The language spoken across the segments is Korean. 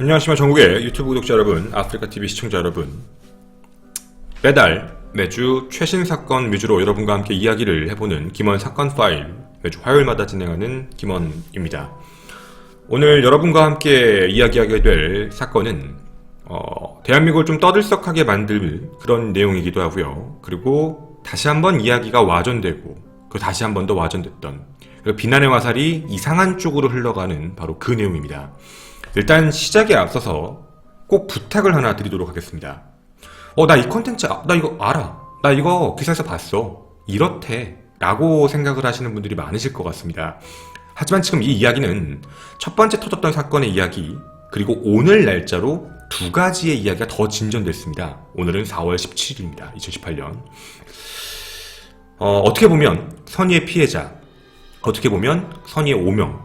안녕하십니까 전국의 유튜브 구독자 여러분, 아프리카 TV 시청자 여러분. 매달 매주 최신 사건 위주로 여러분과 함께 이야기를 해보는 김원 사건 파일 매주 화요일마다 진행하는 김원입니다. 오늘 여러분과 함께 이야기하게 될 사건은 어, 대한민국을 좀 떠들썩하게 만들 그런 내용이기도 하고요. 그리고 다시 한번 이야기가 와전되고 그 다시 한 번 더 와전됐던 그 비난의 화살이 이상한 쪽으로 흘러가는 바로 그 내용입니다. 일단 시작에 앞서서 꼭 부탁을 하나 드리도록 하겠습니다. 어, 나 이 컨텐츠, 아- 나 이거 알아. 나 이거 기사에서 봤어. 이렇대. 라고 생각을 하시는 분들이 많으실 것 같습니다. 하지만 지금 이 이야기는 첫 번째 터졌던 사건의 이야기, 그리고 오늘 날짜로 두 가지의 이야기가 더 진전됐습니다. 오늘은 4월 17일입니다. 2018년. 어, 어떻게 보면 선의의 피해자, 어떻게 보면 선의의 오명,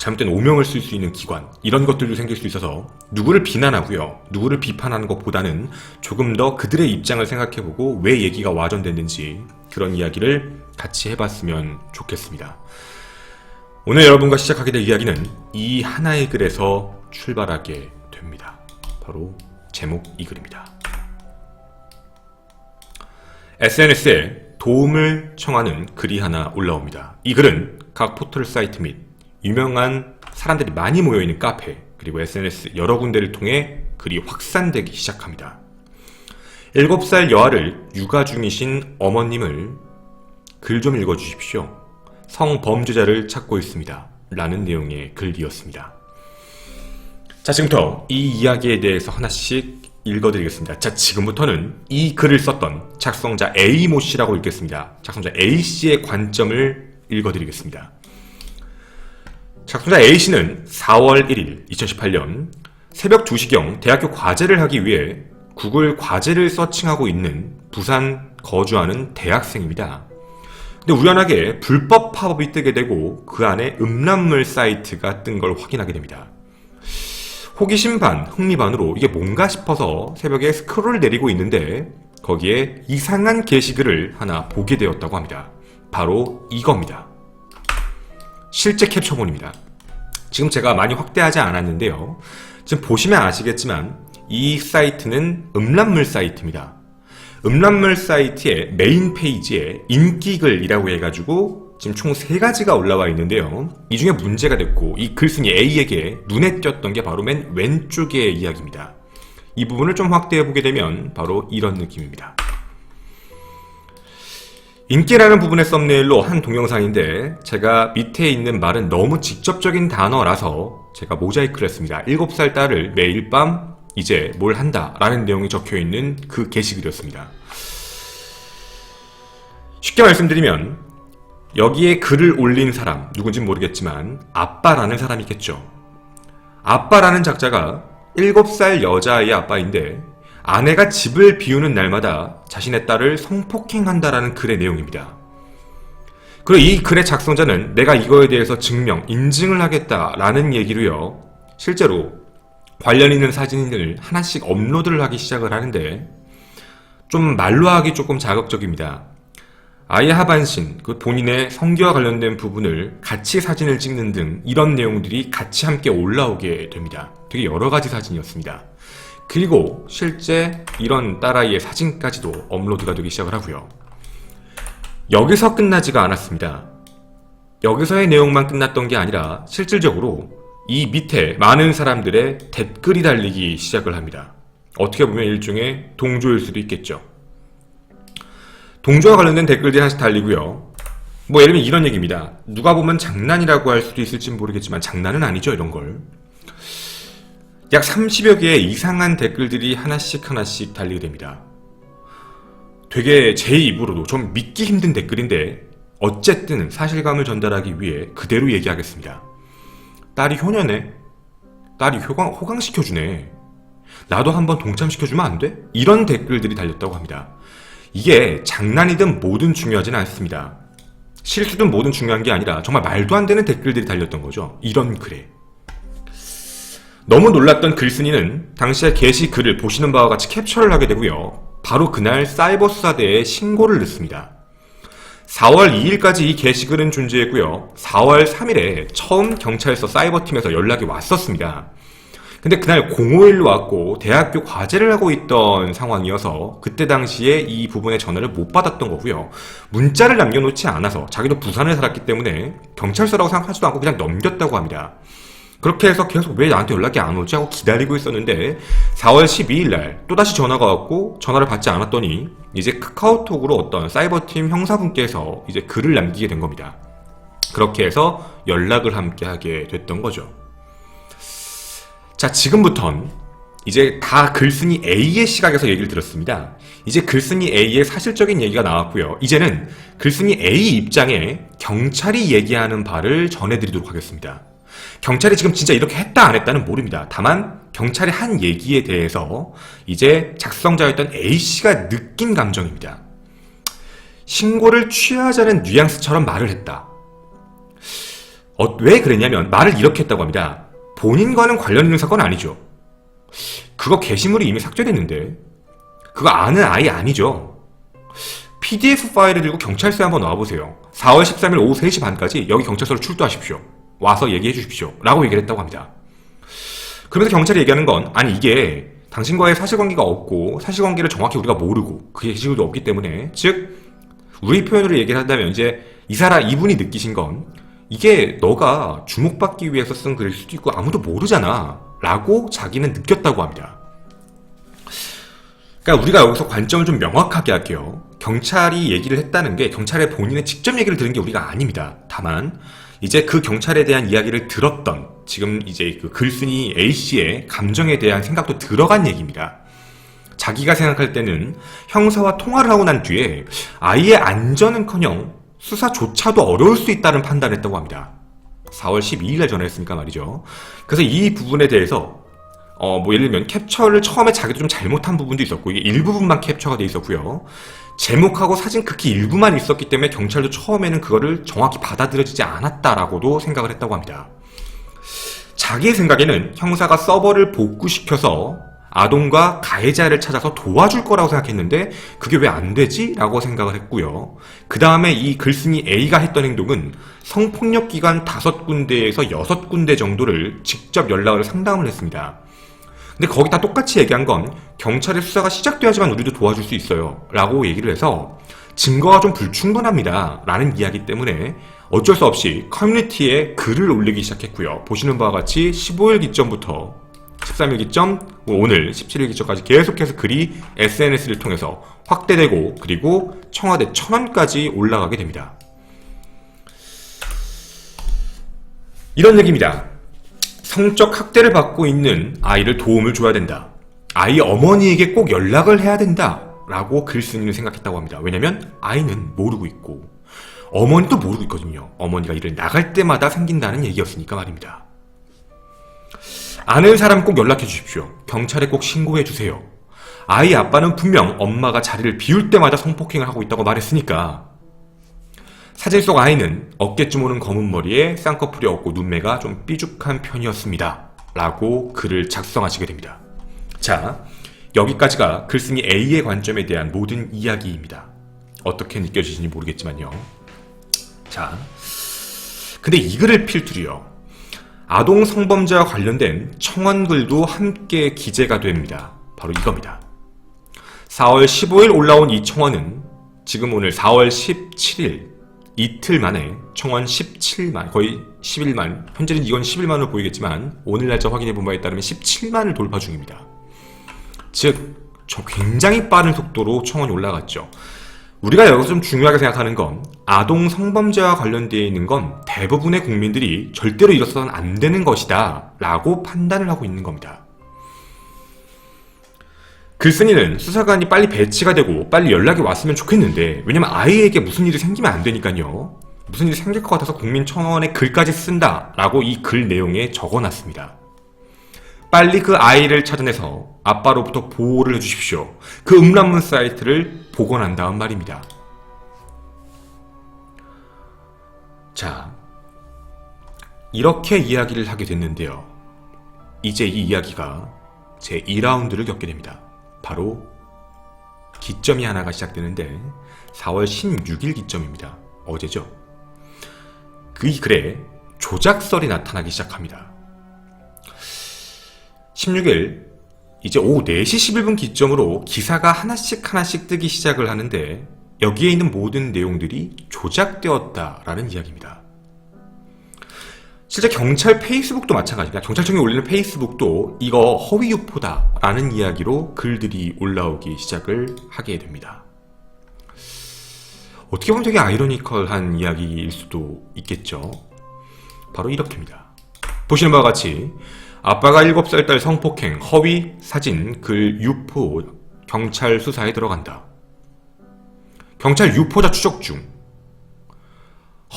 잘못된 오명을 쓸 수 있는 기관 이런 것들도 생길 수 있어서 누구를 비난하고요 누구를 비판하는 것보다는 조금 더 그들의 입장을 생각해보고 왜 얘기가 와전됐는지 그런 이야기를 같이 해봤으면 좋겠습니다. 오늘 여러분과 시작하게 될 이야기는 이 하나의 글에서 출발하게 됩니다. 바로 제목 이 글입니다. SNS에 도움을 청하는 글이 하나 올라옵니다. 이 글은 각 포털 사이트 및 유명한 사람들이 많이 모여있는 카페 그리고 SNS 여러 군데를 통해 글이 확산되기 시작합니다. 7살 여아를 육아 중이신 어머님을 글 좀 읽어주십시오. 성범죄자를 찾고 있습니다. 라는 내용의 글이었습니다. 자, 지금부터 이 이야기에 대해서 하나씩 읽어드리겠습니다. 자, 지금부터는 이 글을 썼던 작성자 A모 씨라고 읽겠습니다. 작성자 A 씨의 관점을 읽어드리겠습니다. 작성자 A 씨는 4월 1일 2018년 새벽 2시경 대학교 과제를 하기 위해 구글 과제를 서칭하고 있는 부산 거주하는 대학생입니다. 근데 우연하게 불법 팝업이 뜨게 되고 그 안에 음란물 사이트가 뜬 걸 확인하게 됩니다. 호기심 반, 흥미 반으로 이게 뭔가 싶어서 새벽에 스크롤을 내리고 있는데 거기에 이상한 게시글을 하나 보게 되었다고 합니다. 바로 이겁니다. 실제 캡처본입니다. 지금 제가 많이 확대하지 않았는데요. 지금 보시면 아시겠지만 이 사이트는 음란물 사이트입니다. 음란물 사이트의 메인 페이지에 인기글이라고 해가지고 지금 총 세 가지가 올라와 있는데요. 이 중에 문제가 됐고 이 글쓴이 A에게 눈에 띄었던 게 바로 맨 왼쪽의 이야기입니다. 이 부분을 좀 확대해 보게 되면 바로 이런 느낌입니다. 인기라는 부분의 썸네일로 한 동영상인데 제가 밑에 있는 말은 너무 직접적인 단어라서 제가 모자이크를 했습니다. 7살 딸을 매일 밤 이제 뭘 한다 라는 내용이 적혀 있는 그 게시글이었습니다. 쉽게 말씀드리면 여기에 글을 올린 사람 누군지 모르겠지만 아빠라는 사람이겠죠. 아빠라는 작자가 7살 여자아이의 아빠인데 아내가 집을 비우는 날마다 자신의 딸을 성폭행한다라는 글의 내용입니다. 그리고 이 글의 작성자는 내가 이거에 대해서 증명, 인증을 하겠다라는 얘기로요. 실제로 관련 있는 사진을 하나씩 업로드를 하기 시작을 하는데 좀 말로 하기 조금 자극적입니다. 아예 하반신, 그 본인의 성기와 관련된 부분을 같이 사진을 찍는 등 이런 내용들이 같이 함께 올라오게 됩니다. 되게 여러 가지 사진이었습니다. 그리고 실제 이런 딸아이의 사진까지도 업로드가 되기 시작을 하고요. 여기서 끝나지가 않았습니다. 여기서의 내용만 끝났던 게 아니라 실질적으로 이 밑에 많은 사람들의 댓글이 달리기 시작을 합니다. 어떻게 보면 일종의 동조일 수도 있겠죠. 동조와 관련된 댓글들이 하나씩 달리고요. 뭐 예를 들면 이런 얘기입니다. 누가 보면 장난이라고 할 수도 있을지 모르겠지만 장난은 아니죠, 이런 걸. 약 30여 개의 이상한 댓글들이 하나씩 하나씩 달리게 됩니다. 되게 제 입으로도 좀 믿기 힘든 댓글인데 어쨌든 사실감을 전달하기 위해 그대로 얘기하겠습니다. 딸이 효녀네. 딸이 호강, 호강시켜주네. 나도 한번 동참시켜주면 안 돼? 이런 댓글들이 달렸다고 합니다. 이게 장난이든 뭐든 중요하진 않습니다. 실수든 뭐든 중요한 게 아니라 정말 말도 안 되는 댓글들이 달렸던 거죠. 이런 글에. 너무 놀랐던 글쓴이는 당시에 게시 글을 보시는 바와 같이 캡처를 하게 되고요. 바로 그날 사이버 수사대에 신고를 넣습니다. 4월 2일까지 이 게시글은 존재했고요. 4월 3일에 처음 경찰서 사이버팀에서 연락이 왔었습니다. 근데 그날 051로 왔고 대학교 과제를 하고 있던 상황이어서 그때 당시에 이 부분의 전화를 못 받았던 거고요. 문자를 남겨놓지 않아서 자기도 부산에 살았기 때문에 경찰서라고 생각하지도 않고 그냥 넘겼다고 합니다. 그렇게 해서 계속 왜 나한테 연락이 안 오지 하고 기다리고 있었는데 4월 12일 날 또다시 전화가 왔고 전화를 받지 않았더니 이제 카카오톡으로 어떤 사이버팀 형사분께서 이제 글을 남기게 된 겁니다. 그렇게 해서 연락을 함께 하게 됐던 거죠. 자, 지금부턴 이제 다 글쓴이 A의 시각에서 얘기를 들었습니다. 이제 글쓴이 A의 사실적인 얘기가 나왔고요. 이제는 글쓴이 A 입장에 경찰이 얘기하는 바를 전해드리도록 하겠습니다. 경찰이 지금 진짜 이렇게 했다 안 했다는 모릅니다. 다만 경찰이 한 얘기에 대해서 이제 작성자였던 A씨가 느낀 감정입니다. 신고를 취하자는 뉘앙스처럼 말을 했다. 어, 왜 그랬냐면 말을 이렇게 했다고 합니다. 본인과는 관련 있는 사건 아니죠. 그거 게시물이 이미 삭제됐는데 그거 아는 아이 아니죠. PDF 파일을 들고 경찰서에 한번 와보세요. 4월 13일 오후 3시 반까지 여기 경찰서로 출두하십시오. 와서 얘기해 주십시오. 라고 얘기를 했다고 합니다. 그러면서 경찰이 얘기하는 건 아니 이게 당신과의 사실관계가 없고 사실관계를 정확히 우리가 모르고 그 게시물도 없기 때문에 즉 우리 표현으로 얘기를 한다면 이제 이 사람 이분이 느끼신 건 이게 너가 주목받기 위해서 쓴 글일 수도 있고 아무도 모르잖아. 라고 자기는 느꼈다고 합니다. 그러니까 우리가 여기서 관점을 좀 명확하게 할게요. 경찰이 얘기를 했다는 게 경찰의 본인의 직접 얘기를 들은 게 우리가 아닙니다. 다만 이제 그 경찰에 대한 이야기를 들었던 지금 이제 그 글쓴이 A씨의 감정에 대한 생각도 들어간 얘기입니다. 자기가 생각할 때는 형사와 통화를 하고 난 뒤에 아이의 안전은커녕 수사조차도 어려울 수 있다는 판단을 했다고 합니다. 4월 12일날 전화했으니까 말이죠. 그래서 이 부분에 대해서 어, 뭐 예를 들면 캡처를 처음에 자기도 좀 잘못한 부분도 있었고 이게 일부분만 캡처가 돼 있었고요. 제목하고 사진 극히 일부만 있었기 때문에 경찰도 처음에는 그거를 정확히 받아들여지지 않았다라고도 생각을 했다고 합니다. 자기의 생각에는 형사가 서버를 복구시켜서 아동과 가해자를 찾아서 도와줄 거라고 생각했는데 그게 왜 안 되지? 라고 생각을 했고요. 그 다음에 이 글쓴이 A가 했던 행동은 성폭력 기관 다섯 군데에서 여섯 군데 정도를 직접 연락을 상담을 했습니다. 근데 거기 다 똑같이 얘기한 건 경찰의 수사가 시작돼야지만 우리도 도와줄 수 있어요. 라고 얘기를 해서 증거가 좀 불충분합니다. 라는 이야기 때문에 어쩔 수 없이 커뮤니티에 글을 올리기 시작했고요. 보시는 바와 같이 15일 기점부터 13일 기점, 뭐 오늘 17일 기점까지 계속해서 글이 SNS를 통해서 확대되고 그리고 청와대 천원까지 올라가게 됩니다. 이런 얘기입니다. 성적 학대를 받고 있는 아이를 도움을 줘야 된다. 아이 어머니에게 꼭 연락을 해야 된다. 라고 글쓴이는 생각했다고 합니다. 왜냐면 아이는 모르고 있고 어머니도 모르고 있거든요. 어머니가 일을 나갈 때마다 생긴다는 얘기였으니까 말입니다. 아는 사람 꼭 연락해 주십시오. 경찰에 꼭 신고해 주세요. 아이 아빠는 분명 엄마가 자리를 비울 때마다 성폭행을 하고 있다고 말했으니까 사진 속 아이는 어깨쯤 오는 검은 머리에 쌍꺼풀이 없고 눈매가 좀 삐죽한 편이었습니다. 라고 글을 작성하시게 됩니다. 자, 여기까지가 글쓴이 A의 관점에 대한 모든 이야기입니다. 어떻게 느껴지시는지 모르겠지만요. 자, 근데 이 글을 필두로요. 아동 성범죄와 관련된 청원글도 함께 기재가 됩니다. 바로 이겁니다. 4월 15일 올라온 이 청원은 지금 오늘 4월 17일 이틀 만에 청원 17만 거의 11만 현재는 이건 11만으로 보이겠지만 오늘 날짜 확인해 본 바에 따르면 17만을 돌파 중입니다. 즉, 저 굉장히 빠른 속도로 청원이 올라갔죠. 우리가 여기서 좀 중요하게 생각하는 건 아동 성범죄와 관련되어 있는 건 대부분의 국민들이 절대로 이뤄서는 안 되는 것이다 라고 판단을 하고 있는 겁니다. 글쓴이는 수사관이 빨리 배치가 되고 빨리 연락이 왔으면 좋겠는데 왜냐면 아이에게 무슨 일이 생기면 안 되니까요. 무슨 일이 생길 것 같아서 국민청원에 글까지 쓴다 라고 이 글 내용에 적어놨습니다. 빨리 그 아이를 찾아내서 아빠로부터 보호를 해주십시오. 그 음란문 사이트를 복원한 다음 말입니다. 자, 이렇게 이야기를 하게 됐는데요. 이제 이 이야기가 제 2라운드를 겪게 됩니다. 바로 기점이 하나가 시작되는데 4월 16일 기점입니다. 어제죠. 그 글에 조작설이 나타나기 시작합니다. 16일 이제 오후 4시 11분 기점으로 기사가 하나씩 하나씩 뜨기 시작을 하는데 여기에 있는 모든 내용들이 조작되었다라는 이야기입니다. 실제 경찰 페이스북도 마찬가지입니다. 경찰청이 올리는 페이스북도 이거 허위 유포다라는 이야기로 글들이 올라오기 시작을 하게 됩니다. 어떻게 보면 되게 아이러니컬한 이야기일 수도 있겠죠. 바로 이렇게입니다. 보시는 바와 같이 아빠가 7살 딸 성폭행, 허위, 사진, 글, 유포, 경찰 수사에 들어간다. 경찰 유포자 추적 중.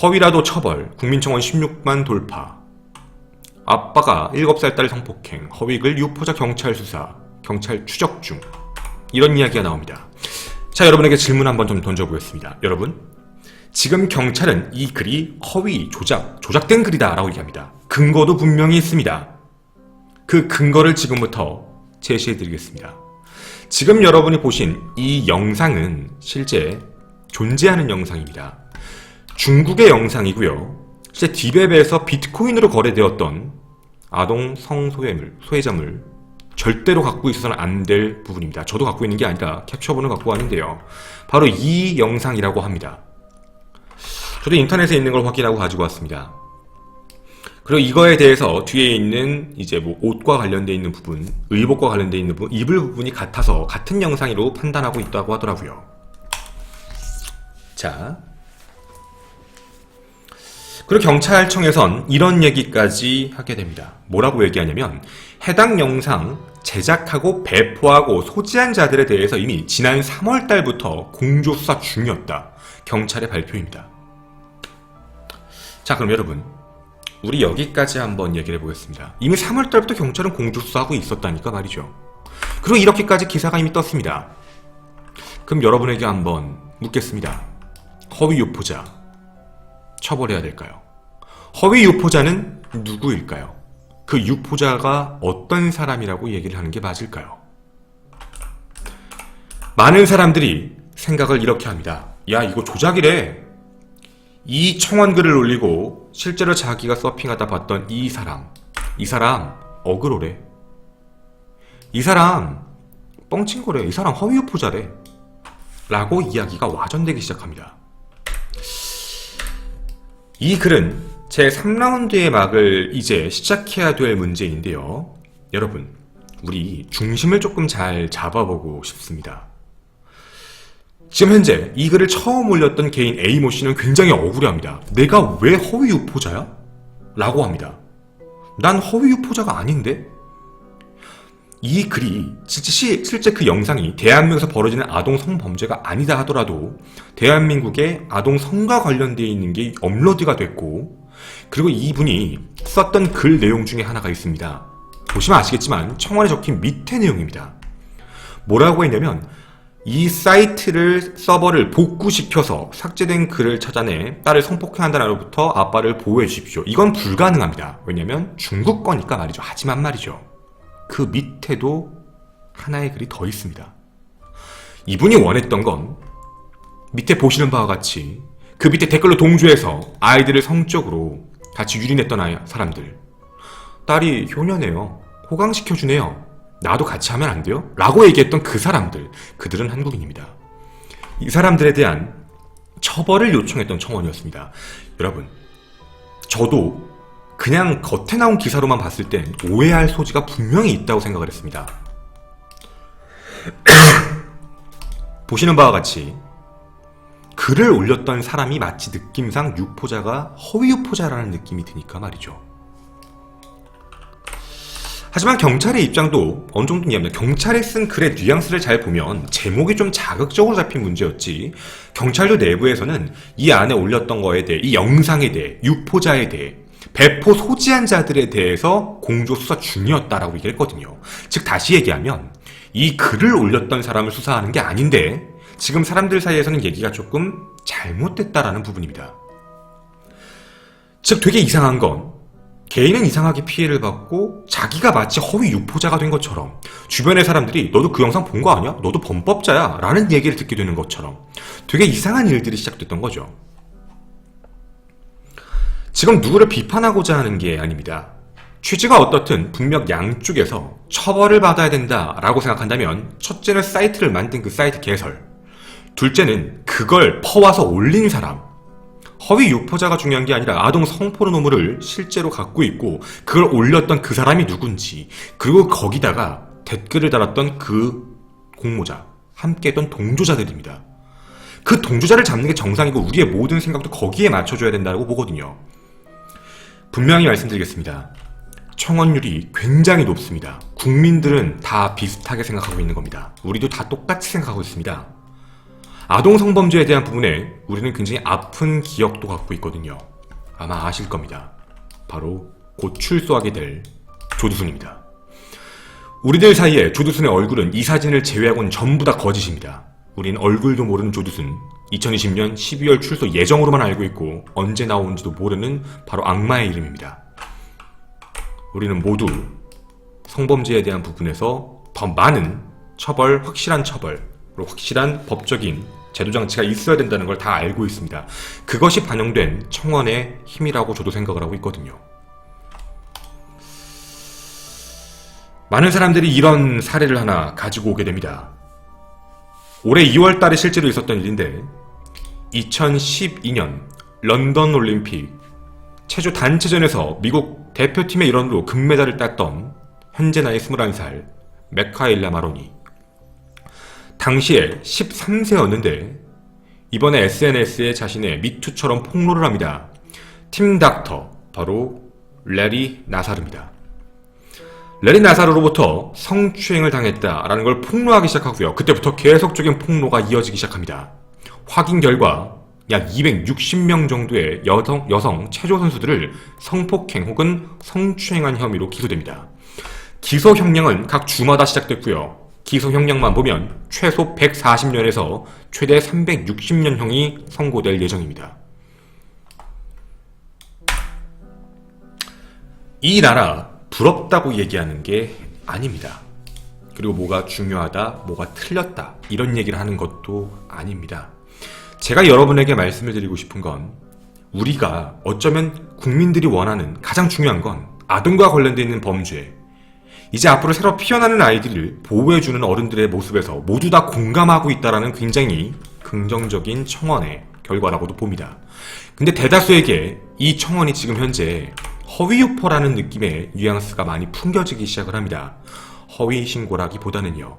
허위라도 처벌, 국민청원 16만 돌파. 아빠가 7살 딸 성폭행, 허위글 유포자 경찰 수사, 경찰 추적 중. 이런 이야기가 나옵니다. 자, 여러분에게 질문 한번 좀 던져보겠습니다. 여러분, 지금 경찰은 이 글이 허위, 조작, 조작된 글이다 라고 얘기합니다. 근거도 분명히 있습니다. 그 근거를 지금부터 제시해드리겠습니다. 지금 여러분이 보신 이 영상은 실제 존재하는 영상입니다. 중국의 영상이고요. 실제 디베베에서 비트코인으로 거래되었던 아동 성소외물, 소외자물 절대로 갖고 있어서는 안 될 부분입니다. 저도 갖고 있는 게 아니라 캡처본을 갖고 왔는데요. 바로 이 영상이라고 합니다. 저도 인터넷에 있는 걸 확인하고 가지고 왔습니다. 그리고 이거에 대해서 뒤에 있는 이제 뭐 옷과 관련돼 있는 부분, 의복과 관련돼 있는 부분, 입을 부분이 같아서 같은 영상으로 판단하고 있다고 하더라고요. 자. 그리고 경찰청에선 이런 얘기까지 하게 됩니다. 뭐라고 얘기하냐면 해당 영상 제작하고 배포하고 소지한 자들에 대해서 이미 지난 3월 달부터 공조 수사 중이었다. 경찰의 발표입니다. 자, 그럼 여러분 우리 여기까지 한번 얘기를 해보겠습니다. 이미 3월 달부터 경찰은 공조 수사하고 있었다니까 말이죠. 그리고 이렇게까지 기사가 이미 떴습니다. 그럼 여러분에게 한번 묻겠습니다. 허위 유포자 처벌해야 될까요? 허위 유포자는 누구일까요? 그 유포자가 어떤 사람이라고 얘기를 하는 게 맞을까요? 많은 사람들이 생각을 이렇게 합니다. 야, 이거 조작이래. 이 청원글을 올리고 실제로 자기가 서핑하다 봤던 이 사람, 이 사람 어그로래. 이 사람 뻥친 거래. 이 사람 허위 유포자래. 라고 이야기가 와전되기 시작합니다. 이 글은 제 3라운드의 막을 이제 시작해야 될 문제인데요. 여러분, 우리 중심을 조금 잘 잡아보고 싶습니다. 지금 현재 이 글을 처음 올렸던 개인 A모 씨는 굉장히 억울해합니다. 내가 왜 허위 유포자야? 라고 합니다. 난 허위 유포자가 아닌데? 이 글이 시- 실제 그 영상이 대한민국에서 벌어지는 아동 성범죄가 아니다 하더라도 대한민국의 아동 성과 관련되어 있는 게 업로드가 됐고 그리고 이분이 썼던 글 내용 중에 하나가 있습니다. 보시면 아시겠지만 청원에 적힌 밑에 내용입니다. 뭐라고 했냐면 이 사이트를 서버를 복구시켜서 삭제된 글을 찾아내 딸을 성폭행한다는 날로부터 아빠를 보호해 주십시오. 이건 불가능합니다. 왜냐면 중국 거니까 말이죠. 하지만 말이죠. 그 밑에도 하나의 글이 더 있습니다. 이분이 원했던 건 밑에 보시는 바와 같이 그 밑에 댓글로 동조해서 아이들을 성적으로 같이 유린했던 아이, 사람들. 딸이 효녀네요. 호강시켜주네요. 나도 같이 하면 안 돼요? 라고 얘기했던 그 사람들. 그들은 한국인입니다. 이 사람들에 대한 처벌을 요청했던 청원이었습니다. 여러분, 저도 그냥 겉에 나온 기사로만 봤을 땐 오해할 소지가 분명히 있다고 생각을 했습니다. 보시는 바와 같이 글을 올렸던 사람이 마치 느낌상 유포자가 허위 유포자라는 느낌이 드니까 말이죠. 하지만 경찰의 입장도 어느 정도 이해합니다. 경찰이 쓴 글의 뉘앙스를 잘 보면 제목이 좀 자극적으로 잡힌 문제였지. 경찰도 내부에서는 이 안에 올렸던 거에 대해, 이 영상에 대해, 유포자에 대해, 배포 소지한 자들에 대해서 공조 수사 중이었다라고 얘기했거든요. 즉 다시 얘기하면 이 글을 올렸던 사람을 수사하는 게 아닌데 지금 사람들 사이에서는 얘기가 조금 잘못됐다라는 부분입니다. 즉 되게 이상한 건 개인은 이상하게 피해를 받고 자기가 마치 허위 유포자가 된 것처럼 주변의 사람들이 너도 그 영상 본 거 아니야? 너도 범법자야? 라는 얘기를 듣게 되는 것처럼 되게 이상한 일들이 시작됐던 거죠. 지금 누구를 비판하고자 하는 게 아닙니다. 취지가 어떻든 분명 양쪽에서 처벌을 받아야 된다라고 생각한다면 첫째는 사이트를 만든 그 사이트 개설 둘째는 그걸 퍼와서 올린 사람 허위 유포자가 중요한 게 아니라 아동 성포르노물을 실제로 갖고 있고 그걸 올렸던 그 사람이 누군지 그리고 거기다가 댓글을 달았던 그 공모자 함께 했던 동조자들입니다. 그 동조자를 잡는 게 정상이고 우리의 모든 생각도 거기에 맞춰줘야 된다고 보거든요. 분명히 말씀드리겠습니다. 청원율이 굉장히 높습니다. 국민들은 다 비슷하게 생각하고 있는 겁니다. 우리도 다 똑같이 생각하고 있습니다. 아동 성범죄에 대한 부분에 우리는 굉장히 아픈 기억도 갖고 있거든요. 아마 아실 겁니다. 바로 곧 출소하게 될 조두순입니다. 우리들 사이에 조두순의 얼굴은 이 사진을 제외하고는 전부 다 거짓입니다. 우린 얼굴도 모르는 조두순, 2020년 12월 출소 예정으로만 알고 있고 언제 나오는지도 모르는 바로 악마의 이름입니다. 우리는 모두 성범죄에 대한 부분에서 더 많은 처벌, 확실한 처벌, 그리고 확실한 법적인 제도 장치가 있어야 된다는 걸 다 알고 있습니다. 그것이 반영된 청원의 힘이라고 저도 생각을 하고 있거든요. 많은 사람들이 이런 사례를 하나 가지고 오게 됩니다. 올해 2월 달에 실제로 있었던 일인데 2012년 런던 올림픽 체조 단체전에서 미국 대표팀의 일원으로 금메달을 땄던 현재 나이 21살 메카일라 마로니 당시에 13세였는데 이번에 SNS에 자신의 미투처럼 폭로를 합니다. 팀 닥터 바로 레리 나사르입니다. 레리 나사르로부터 성추행을 당했다라는 걸 폭로하기 시작하고요. 그때부터 계속적인 폭로가 이어지기 시작합니다. 확인 결과 약 260명 정도의 여성, 여성 체조 선수들을 성폭행 혹은 성추행한 혐의로 기소됩니다. 기소 형량은 각 주마다 시작됐고요. 기소 형량만 보면 최소 140년에서 최대 360년형이 선고될 예정입니다. 이 나라 부럽다고 얘기하는 게 아닙니다. 그리고 뭐가 중요하다, 뭐가 틀렸다 이런 얘기를 하는 것도 아닙니다. 제가 여러분에게 말씀을 드리고 싶은 건 우리가 어쩌면 국민들이 원하는 가장 중요한 건 아동과 관련되어 있는 범죄 이제 앞으로 새로 피어나는 아이들을 보호해주는 어른들의 모습에서 모두 다 공감하고 있다는 굉장히 긍정적인 청원의 결과라고도 봅니다. 근데 대다수에게 이 청원이 지금 현재 허위유포라는 느낌의 뉘앙스가 많이 풍겨지기 시작을 합니다. 허위 신고라기보다는요.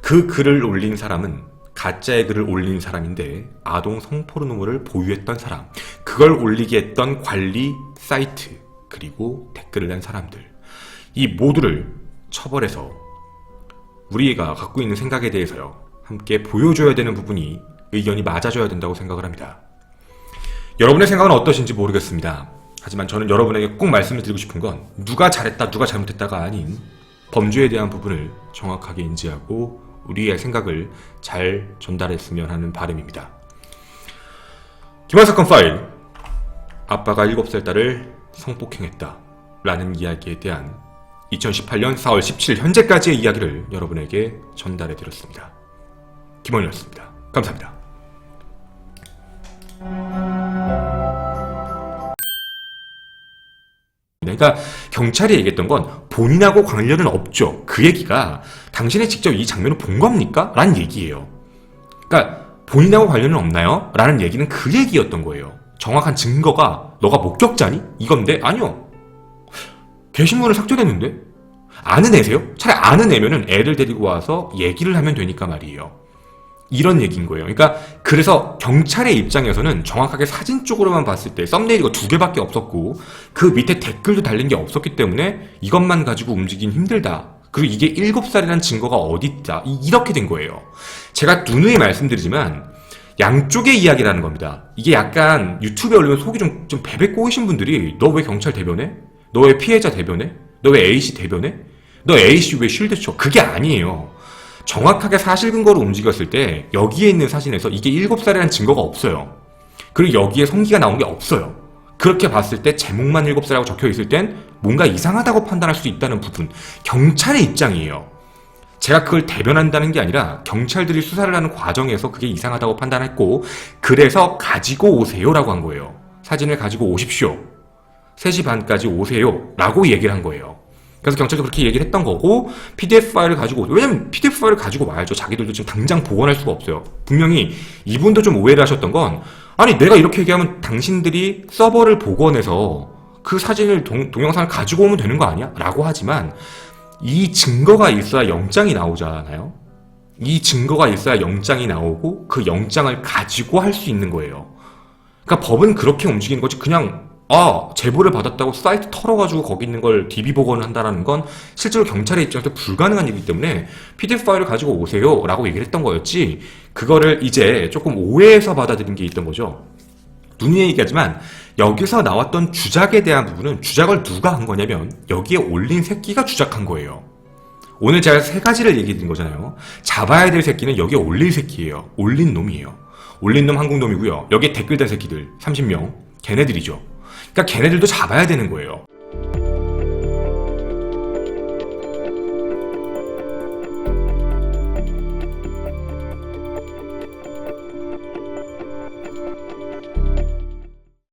그 글을 올린 사람은 가짜의 글을 올린 사람인데 아동 성포르노물을 보유했던 사람, 그걸 올리게 했던 관리 사이트, 그리고 댓글을 단 사람들. 이 모두를 처벌해서 우리가 갖고 있는 생각에 대해서요. 함께 보여줘야 되는 부분이 의견이 맞아줘야 된다고 생각을 합니다. 여러분의 생각은 어떠신지 모르겠습니다. 하지만 저는 여러분에게 꼭 말씀을 드리고 싶은 건 누가 잘했다, 누가 잘못했다가 아닌 범죄에 대한 부분을 정확하게 인지하고 우리의 생각을 잘 전달했으면 하는 바람입니다. 기말 사건 파일 아빠가 7살 딸을 성폭행했다 라는 이야기에 대한 2018년 4월 17일 현재까지의 이야기를 여러분에게 전달해 드렸습니다. 김원이었습니다. 감사합니다. 그러니까 경찰이 얘기했던 건 본인하고 관련은 없죠. 그 얘기가 당신이 직접 이 장면을 본 겁니까? 라는 얘기예요. 그러니까 본인하고 관련은 없나요? 라는 얘기는 그 얘기였던 거예요. 정확한 증거가 너가 목격자니? 이건데 아니요. 게시물을 삭제됐는데 아는 애세요? 차라리 아는 애면은 애를 데리고 와서 얘기를 하면 되니까 말이에요. 이런 얘기인 거예요. 그러니까 그래서 경찰의 입장에서는 정확하게 사진 쪽으로만 봤을 때 썸네일이 두 개밖에 없었고 그 밑에 댓글도 달린 게 없었기 때문에 이것만 가지고 움직이긴 힘들다. 그리고 이게 7살이라는 증거가 어디 있다. 이렇게 된 거예요. 제가 누누이 말씀드리지만 양쪽의 이야기라는 겁니다. 이게 약간 유튜브에 올리면 속이 좀, 좀 베베 꼬이신 분들이 너 왜 경찰 대변해? 너 왜 피해자 대변해? 너 왜 A씨 대변해? 너 A씨 왜 쉴드 쳐? 그게 아니에요. 정확하게 사실 근거로 움직였을 때 여기에 있는 사진에서 이게 7살이라는 증거가 없어요. 그리고 여기에 성기가 나온 게 없어요. 그렇게 봤을 때 제목만 7살이라고 적혀 있을 땐 뭔가 이상하다고 판단할 수 있다는 부분. 경찰의 입장이에요. 제가 그걸 대변한다는 게 아니라 경찰들이 수사를 하는 과정에서 그게 이상하다고 판단했고 그래서 가지고 오세요라고 한 거예요. 사진을 가지고 오십시오. 3시 반까지 오세요. 라고 얘기를 한 거예요. 그래서 경찰도 그렇게 얘기를 했던 거고, PDF 파일을 가지고, 왜냐면 PDF 파일을 가지고 와야죠. 자기들도 지금 당장 복원할 수가 없어요. 분명히 이분도 좀 오해를 하셨던 건, 아니, 내가 이렇게 얘기하면 당신들이 서버를 복원해서 그 사진을, 동, 동영상을 가지고 오면 되는 거 아니야? 라고 하지만, 이 증거가 있어야 영장이 나오잖아요? 이 증거가 있어야 영장이 나오고, 그 영장을 가지고 할 수 있는 거예요. 그러니까 법은 그렇게 움직이는 거지 그냥 아 제보를 받았다고 사이트 털어가지고 거기 있는 걸 DB 복원을 한다라는 건 실제로 경찰의 입장에서 불가능한 일이기 때문에 PDF 파일을 가지고 오세요라고 얘기를 했던 거였지 그거를 이제 조금 오해해서 받아들인 게 있던 거죠. 누누이 얘기하지만 여기서 나왔던 주작에 대한 부분은 주작을 누가 한 거냐면 여기에 올린 새끼가 주작한 거예요. 오늘 제가 세 가지를 얘기해 드린 거잖아요. 잡아야 될 새끼는 여기에 올릴 새끼예요. 올린 놈이에요. 올린 놈 한국 놈이고요. 여기에 댓글 달 새끼들 30명 걔네들이죠. 그러니까 걔네들도 잡아야 되는 거예요.